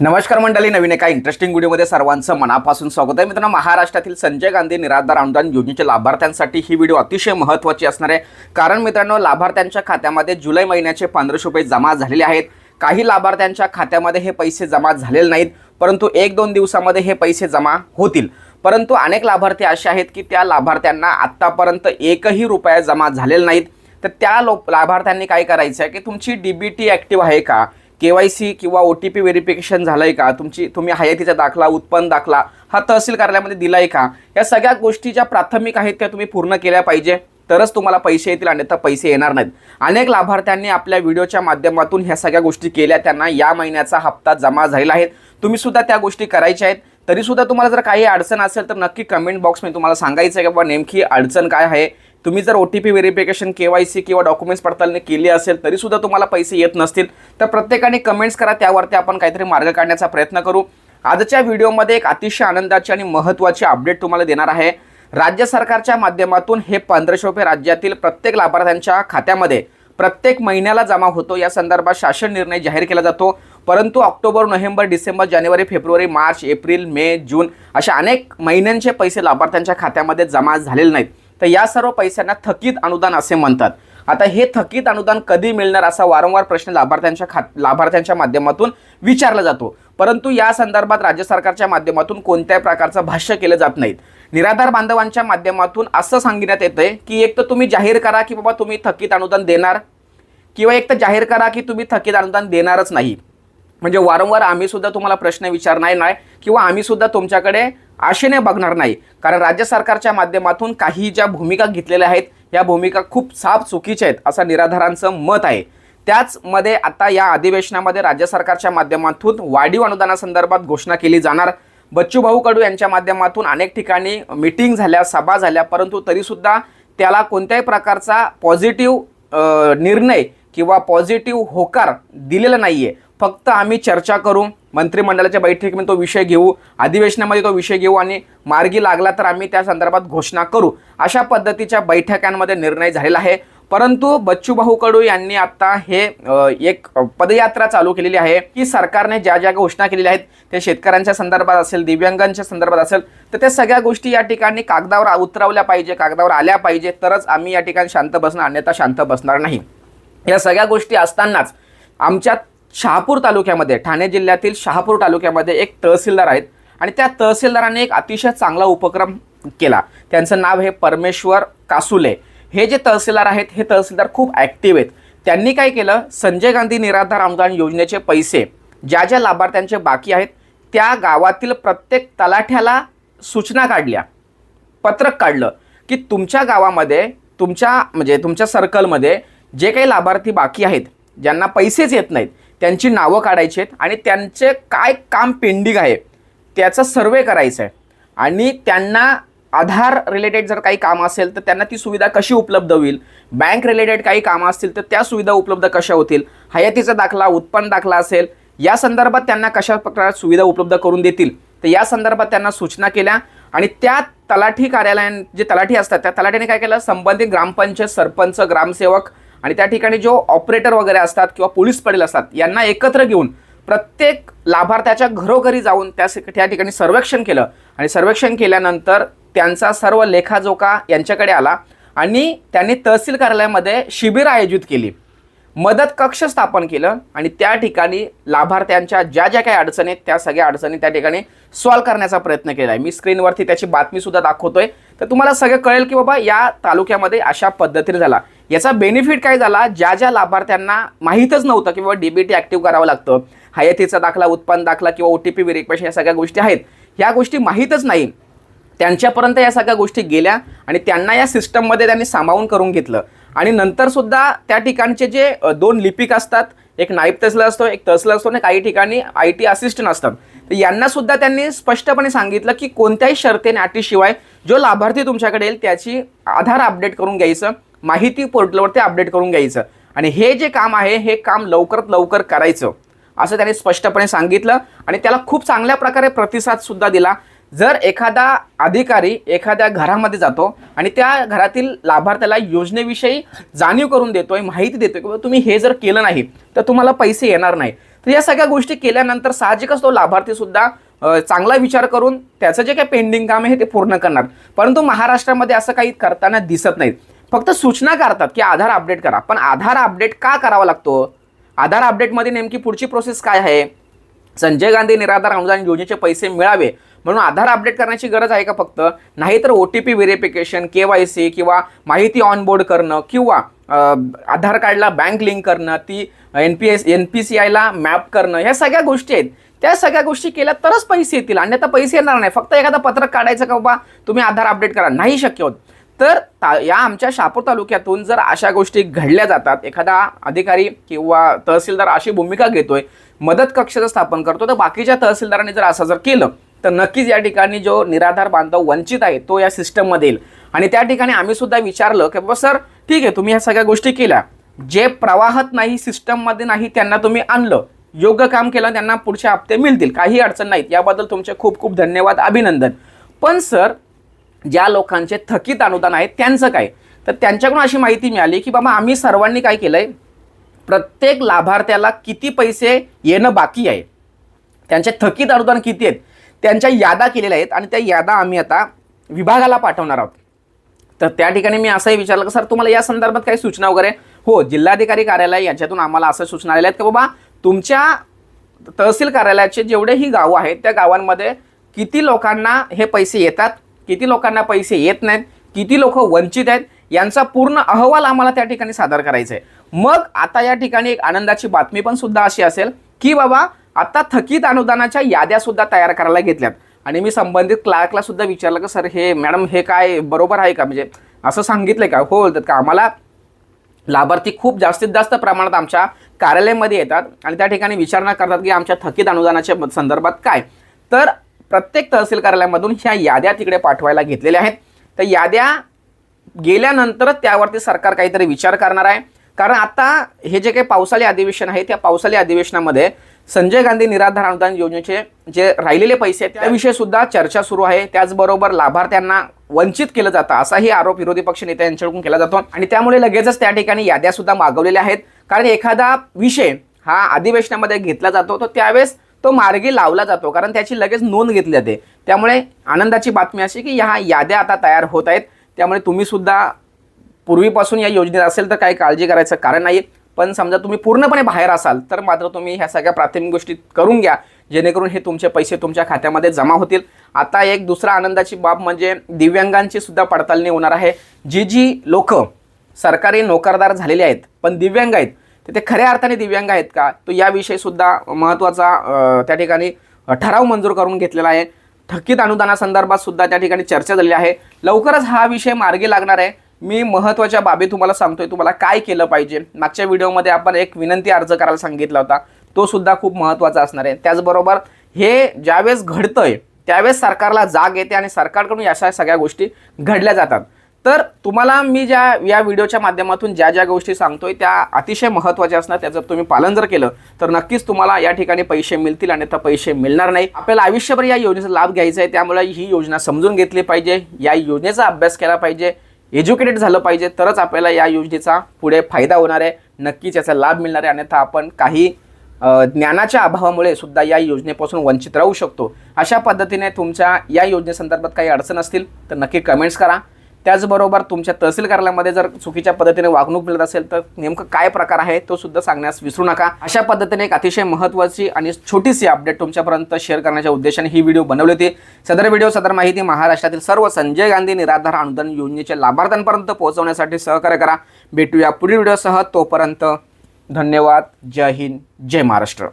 नमस्कार मंडळी नवीन एका इंटरेस्टिंग व्हिडिओमध्ये सर्वांचं मनापासून स्वागत आहे. मित्रांनो महाराष्ट्रातील संजय गांधी निराधार अनुदान योजनेच्या लाभार्थ्यांसाठी ही व्हिडिओ अतिशय महत्त्वाची असणार आहे. कारण मित्रांनो लाभार्थ्यांच्या खात्यामध्ये जुलै महिन्याचे पंधराशे रुपये जमा झालेले आहेत. काही लाभार्थ्यांच्या खात्यामध्ये हे पैसे जमा झालेले नाहीत परंतु एक दोन दिवसामध्ये हे पैसे जमा होतील. परंतु अनेक लाभार्थी असे आहेत की त्या लाभार्थ्यांना आत्तापर्यंत एकही रुपया जमा झालेला नाहीत. तर त्या लो लाभार्थ्यांनी काय करायचं आहे की तुमची डी बी टी ॲक्टिव्ह आहे का? के वाय सी किंवा ओ टी पी व्हेरिफिकेशन झालं आहे का? तुमची तुम्ही हयातीचा दाखला उत्पन्न दाखला हा तहसील कार्यालयामध्ये दिला आहे का? या सगळ्या गोष्टी ज्या प्राथमिक आहेत त्या तुम्ही पूर्ण केल्या पाहिजे. तरच तुम्हाला पैसे येतील अन्यथा पैसे येणार नाहीत. अनेक लाभार्थ्यांनी आपल्या व्हिडिओच्या माध्यमातून ह्या सगळ्या गोष्टी केल्या. त्यांना या महिन्याचा हप्ता जमा झालेला आहे. तुम्ही सुद्धा त्या गोष्टी करायच्या आहेत. तरी सुद्धा तुम्हाला जर काही अडचण असेल तर नक्की कमेंट बॉक्समध्ये तुम्हाला सांगायचं आहे की बाबा नेमकी अडचण काय आहे. तुम्ही जर O T P verification K Y C किंवा डॉक्युमेंट्स पडताळणी केली असेल तरी सुद्धा तुम्हाला पैसे येत नसतील. तर प्रत्येकाने कमेंट्स करा त्यावरती आपण काहीतरी मार्ग काढण्याचा प्रयत्न करू. आजच्या व्हिडिओमध्ये एक अतिशय आनंदाची आणि महत्त्वाची अपडेट तुम्हाला देणार आहे. राज्य सरकारच्या माध्यमातून हे पंधराशे रुपये राज्यातील प्रत्येक लाभार्थ्यांच्या खात्यामध्ये प्रत्येक महिन्याला जमा होतो. या संदर्भात शासन निर्णय जाहीर केला जातो. परंतु ऑक्टोबर नोव्हेंबर डिसेंबर जानेवारी फेब्रुवारी मार्च एप्रिल मे जून अशा अनेक महिन्यांचे पैसे लाभार्थ्यांच्या खात्यामध्ये जमा झालेले नाहीत. तर या सर्व पैशांना थकीत अनुदान असे म्हणतात. आता हे थकीत अनुदान कधी मिळणार असा वारंवार प्रश्न लाभार्थ्यांच्या खात लाभार्थ्यांच्या माध्यमातून विचारला जातो. परंतु या संदर्भात राज्य सरकारच्या माध्यमातून कोणत्याही प्रकारचं भाष्य केलं जात नाहीत. निराधार बांधवांच्या माध्यमातून असं सांगण्यात येतंय की एक तर तुम्ही जाहीर करा की बाबा तुम्ही थकीत अनुदान देणार किंवा एक तर जाहीर करा की तुम्ही थकीत अनुदान देणारच नाही. म्हणजे वारंवार आम्ही सुद्धा तुम्हाला प्रश्न विचारणार नाही किंवा आम्ही सुद्धा तुमच्याकडे आशेने बघणार नाही. कारण राज्य सरकारच्या माध्यमातून काही ज्या भूमिका घेतलेल्या आहेत या भूमिका खूप साफ चुकीच्या आहेत असं निराधारांचं मत आहे. त्याचमध्ये आता या अधिवेशनामध्ये राज्य सरकारच्या माध्यमातून वाढीव अनुदानासंदर्भात घोषणा केली जाणार. बच्चूभाऊ कडू यांच्या माध्यमातून अनेक ठिकाणी मिटिंग झाल्या सभा झाल्या परंतु तरीसुद्धा त्याला कोणत्याही प्रकारचा पॉझिटिव्ह निर्णय किंवा पॉझिटिव्ह होकार दिलेला नाही आहे फक्त आम्ही चर्चा करू मंत्रिमंडळाच्या बैठकीमध्ये तो विषय घेऊ अधिवेशनामध्ये तो विषय घेऊ आणि मार्गी लागला तर आम्ही त्या संदर्भात घोषणा करू. अशा पद्धतीच्या बैठकांमध्ये निर्णय झालेला आहे. परंतु बच्चूभाऊ कडू यांनी आता हे एक पदयात्रा चालू केलेली आहे की सरकारने ज्या ज्या घोषणा केलेल्या आहेत ते शेतकऱ्यांच्या संदर्भात असेल दिव्यांगांच्या संदर्भात असेल तर त्या सगळ्या गोष्टी या ठिकाणी कागदावर उतरवल्या पाहिजे कागदावर आल्या पाहिजे तरच आम्ही या ठिकाणी शांत बसणार अन्यथा शांत बसणार नाही. या सगळ्या गोष्टी असतानाच आमच्यात शहापूर तालुक्यामध्ये ठाणे जिल्ह्यातील शहापूर तालुक्यामध्ये एक तहसीलदार आहेत. आणि त्या तहसीलदाराने एक अतिशय चांगला उपक्रम केला. त्यांचं नाव हे परमेश्वर कासुले. हे जे तहसीलदार आहेत हे तहसीलदार खूप ॲक्टिव्ह आहेत. त्यांनी काय केलं? संजय गांधी निराधार अनुदान योजनेचे पैसे ज्या ज्या लाभार्थ्यांचे बाकी आहेत त्या गावातील प्रत्येक तलाठ्याला सूचना काढल्या. पत्रक काढलं की तुमच्या गावामध्ये तुमच्या म्हणजे तुमच्या सर्कलमध्ये जे काही लाभार्थी बाकी आहेत ज्यांना पैसेच येत नाहीत त्यांची नावं काढायची आहेत आणि त्यांचे काय काम पेंडिंग आहे त्याचा सर्वे करायचा आहे. आणि त्यांना आधार रिलेटेड जर काही काम असेल तर त्यांना ती सुविधा कशी उपलब्ध होईल? बँक रिलेटेड काही कामं असतील तर त्या सुविधा उपलब्ध कशा होतील? हयातीचा दाखला उत्पन्न दाखला असेल या संदर्भात त्यांना कशा प्रकारे सुविधा उपलब्ध करून देतील? तर या संदर्भात त्यांना सूचना केल्या आणि त्या तलाठी कार्यालयां जे तलाठी असतात त्या तलाठीने काय केलं? संबंधित ग्रामपंचायत सरपंच ग्रामसेवक आणि त्या ठिकाणी जो ऑपरेटर वगैरे असतात किंवा पोलीस पडेल असतात यांना एकत्र घेऊन प्रत्येक लाभार्थ्याच्या घरोघरी जाऊन त्या त्या ठिकाणी सर्वेक्षण केलं. आणि सर्वेक्षण केल्यानंतर त्यांचा सर्व लेखाजोखा यांच्याकडे आला आणि त्यांनी तहसील कार्यालयामध्ये शिबिर आयोजित केली. मदत कक्ष स्थापन केलं आणि त्या ठिकाणी लाभार्थ्यांच्या ज्या ज्या काही अडचणी आहेत त्या सगळ्या अडचणी त्या ठिकाणी सॉल्व्ह करण्याचा प्रयत्न केला आहे मी स्क्रीनवरती त्याची बातमीसुद्धा दाखवतोय. तर तुम्हाला सगळं कळेल की बाबा या तालुक्यामध्ये अशा पद्धतीने झाला. याचा बेनिफिट काय झाला? ज्या ज्या लाभार्थ्यांना माहीतच नव्हतं किंवा डीबीटी ॲक्टिव्ह करावं लागतं हयातीचा दाखला उत्पन्न दाखला किंवा ओ टी पी व्हेरिफिकेशन या सगळ्या गोष्टी आहेत. ह्या गोष्टी माहीतच नाही. त्यांच्यापर्यंत या सगळ्या गोष्टी गेल्या आणि त्यांना या सिस्टममध्ये त्यांनी सामावून करून घेतलं. आणि नंतरसुद्धा त्या ठिकाणचे जे दोन लिपिक असतात एक नाईब तहसील असतो एक तहसील असतो आणि काही ठिकाणी आय टी असिस्टंट असतात. तर यांनासुद्धा त्यांनी स्पष्टपणे सांगितलं की कोणत्याही शर्तेने अटीशिवाय जो लाभार्थी तुमच्याकडे येईल त्याची आधार अपडेट करून घ्यायचं. माहिती पोर्टलवरती अपडेट करून घ्यायचं. आणि हे जे काम आहे हे काम लवकरात लवकर करायचं. असं त्याने स्पष्टपणे सांगितलं आणि त्याला खूप चांगल्या प्रकारे प्रतिसादसुद्धा दिला. जर एखादा अधिकारी एखाद्या घरामध्ये जातो आणि त्या घरातील लाभार्थ्याला योजनेविषयी जाणीव करून देतोय माहिती देतोय किंवा तुम्ही हे जर केलं नाही तर तुम्हाला पैसे येणार नाही. तर या सगळ्या गोष्टी केल्यानंतर साहजिकच तो लाभार्थीसुद्धा चांगला विचार करून त्याचं जे काही पेंडिंग काम आहे ते पूर्ण करणार. परंतु महाराष्ट्रामध्ये असं काही करताना दिसत नाहीत. फक्त सूचना करतात की आधार अपडेट करा. पण आधार अपडेट का करावा लागतो? आधार अपडेटमध्ये नेमकी पुढची प्रोसेस काय आहे? संजय गांधी निराधार अनुदान योजनेचे पैसे मिळावे म्हणून आधार अपडेट करण्याची गरज आहे का फक्त? नाही तर O T P verification K Y C किंवा माहिती ऑनबोर्ड करणं किंवा आधार कार्डला बँक लिंक करणं ती N P S N P C आयला मॅप करणं ह्या सगळ्या गोष्टी आहेत. त्या सगळ्या गोष्टी केल्या तरच पैसे येतील. अन्यथा पैसे येणार नाही. फक्त एखादं पत्रक काढायचं का बाबा? तुम्ही आधार अपडेट करा. नाही शक्य होत. तर ता या आमच्या शापूर तालुक्यातून जर अशा गोष्टी घडल्या जातात एखादा अधिकारी किंवा तहसीलदार अशी भूमिका घेतोय मदत कक्षाचं स्थापन करतो तर बाकीच्या तहसीलदारांनी जर असं जर केलं तर नक्कीच या ठिकाणी जो निराधार बांधव वंचित आहे तो या सिस्टममध्ये येईल. आणि त्या ठिकाणी आम्ही सुद्धा विचारलं की बाबा सर ठीक आहे तुम्ही ह्या सगळ्या गोष्टी केल्या. जे प्रवाहात नाही सिस्टममध्ये नाही त्यांना तुम्ही आणलं. योग्य काम केलं त्यांना पुढचे हप्ते मिळतील. काही अडचण नाहीत. याबद्दल तुमचे खूप खूप धन्यवाद अभिनंदन. पण सर ज्या लोकांचे थकीत अनुदान आहे त्यांचं काय? तर त्यांच्याकडून अशी माहिती मिळाली की बाबा आम्ही सर्वांनी काय केलं आहे प्रत्येक लाभार्थ्याला किती पैसे येणं बाकी आहे? त्यांचे थकीत अनुदान किती आहेत? त्यांच्या यादा केलेल्या आहेत आणि त्या यादा आम्ही आता विभागाला पाठवणार आहोत. तर त्या ठिकाणी मी असंही विचारलं की सर तुम्हाला या संदर्भात काही सूचना वगैरे? हो जिल्हाधिकारी कार्यालय यांच्यातून आम्हाला असं सूचना आलेल्या आहेत की बाबा तुमच्या तहसील कार्यालयाचे जेवढेही गावं आहेत त्या गावांमध्ये किती लोकांना हे पैसे येतात? किती लोकांना पैसे येत नाहीत किती लोक वंचित आहेत यांचा पूर्ण अहवाल आम्हाला त्या ठिकाणी सादर करायचा आहे मग आता या ठिकाणी एक आनंदाची बातमी पण सुद्धा अशी असेल की बाबा आता थकीत अनुदानाच्या याद्या सुद्धा तयार करायला घेतल्यात. आणि मी संबंधित क्लार्कला सुद्धा विचारलं की सर हे मॅडम हे काय बरोबर आहे का? म्हणजे असं सांगितलं का? हो बोलतात का? आम्हाला लाभार्थी खूप जास्तीत जास्त प्रमाणात आमच्या कार्यालयामध्ये येतात आणि त्या ठिकाणी विचारणा करतात की आमच्या थकीत अनुदानाच्या संदर्भात काय. तर प्रत्येक तहसील कार्यालयामधून ह्या याद्या तिकडे पाठवायला घेतलेल्या आहेत. तर याद्या गेल्यानंतरच त्यावरती सरकार काहीतरी विचार करणार आहे. कारण आता हे जे काही पावसाळी अधिवेशन आहे त्या पावसाळी अधिवेशनामध्ये संजय गांधी निराधार अनुदान योजनेचे जे राहिलेले पैसे आहेत त्याविषयी सुद्धा चर्चा सुरू आहे. त्याचबरोबर लाभार्थ्यांना वंचित केलं जातं असाही आरोप विरोधी पक्ष नेते यांच्याकडून केला जातो. आणि त्यामुळे लगेचच त्या ठिकाणी याद्या सुद्धा मागवलेल्या आहेत. कारण एखादा विषय हा अधिवेशनामध्ये घेतला जातो तर त्यावेळेस तो मार्गी लावला जातो. कारण त्याची लगेच नोंद घेतली जाते. त्यामुळे आनंदाची बातमी अशी की ह्या याद्या आता तयार होत आहेत. त्यामुळे तुम्हीसुद्धा पूर्वीपासून या योजनेत असेल तर काही काळजी करायचं कारण नाही पण समजा तुम्ही पूर्णपणे बाहेर असाल तर मात्र तुम्ही ह्या सगळ्या प्राथमिक गोष्टी करून घ्या. जेणेकरून हे तुमचे पैसे तुमच्या खात्यामध्ये जमा होतील. आता एक दुसरा आनंदाची बाब म्हणजे दिव्यांगांची सुद्धा पडताळणी होणार आहे. जी जी लोक सरकारी नोकरदार झालेले आहेत पण दिव्यांग आहेत. तर ते खऱ्या अर्थाने दिव्यांग आहेत का? तो याविषयी सुद्धा महत्त्वाचा त्या ठिकाणी ठराव मंजूर करून घेतलेला आहे. थकीत अनुदानासंदर्भात सुद्धा त्या ठिकाणी चर्चा झालेली आहे. लवकरच हा विषय मार्गी लागणार आहे. मी महत्त्वाच्या बाबी तुम्हाला सांगतोय तुम्हाला काय केलं पाहिजे? मागच्या व्हिडिओमध्ये आपण एक विनंती अर्ज करायला सांगितला होता. तो सुद्धा खूप महत्त्वाचा असणार आहे. त्याचबरोबर हे ज्यावेळेस घडतंय त्यावेळेस सरकारला जाग येते आणि सरकारकडून अशा सगळ्या गोष्टी घडल्या जातात. तर तुम्हाला मी ज्या या व्हिडिओच्या माध्यमातून ज्या ज्या गोष्टी सांगतोय त्या अतिशय महत्त्वाच्या असणार. त्याचं तुम्ही पालन जर केलं तर नक्कीच तुम्हाला या ठिकाणी पैसे मिळतील आणि तर पैसे मिळणार नाही. आपल्याला आयुष्यभर या योजनेचा लाभ घ्यायचा आहे त्यामुळे ही योजना समजून घेतली पाहिजे. या योजनेचा अभ्यास केला पाहिजे. एज्युकेटेड झालं पाहिजे तरच आपल्याला या योजनेचा पुढे फायदा होणार आहे. नक्कीच याचा लाभ मिळणार आहे. अन्यथा आपण काही ज्ञानाच्या अभावामुळे सुद्धा या योजनेपासून वंचित राहू शकतो. अशा पद्धतीने तुमच्या या योजनेसंदर्भात काही अडचण असतील तर नक्की कमेंट्स करा. त्याचबरोबर तुमच्या तहसील कार्यालयामध्ये जर चुकीच्या पद्धतीने वागणूक मिळत असेल तर नेमकं काय प्रकार आहे तो सुद्धा सांगण्यास विसरू नका. अशा पद्धतीने एक अतिशय महत्त्वाची आणि छोटीशी अपडेट तुमच्यापर्यंत शेअर करण्याच्या उद्देशाने ही व्हिडिओ बनवली होती. सदर व्हिडिओ सदर माहिती महाराष्ट्रातील सर्व संजय गांधी निराधार अनुदान योजनेच्या लाभार्थ्यांपर्यंत पोहोचवण्यासाठी सहकार्य करा. भेटूया पुढील व्हिडिओसह तोपर्यंत धन्यवाद. जय हिंद. जय महाराष्ट्र.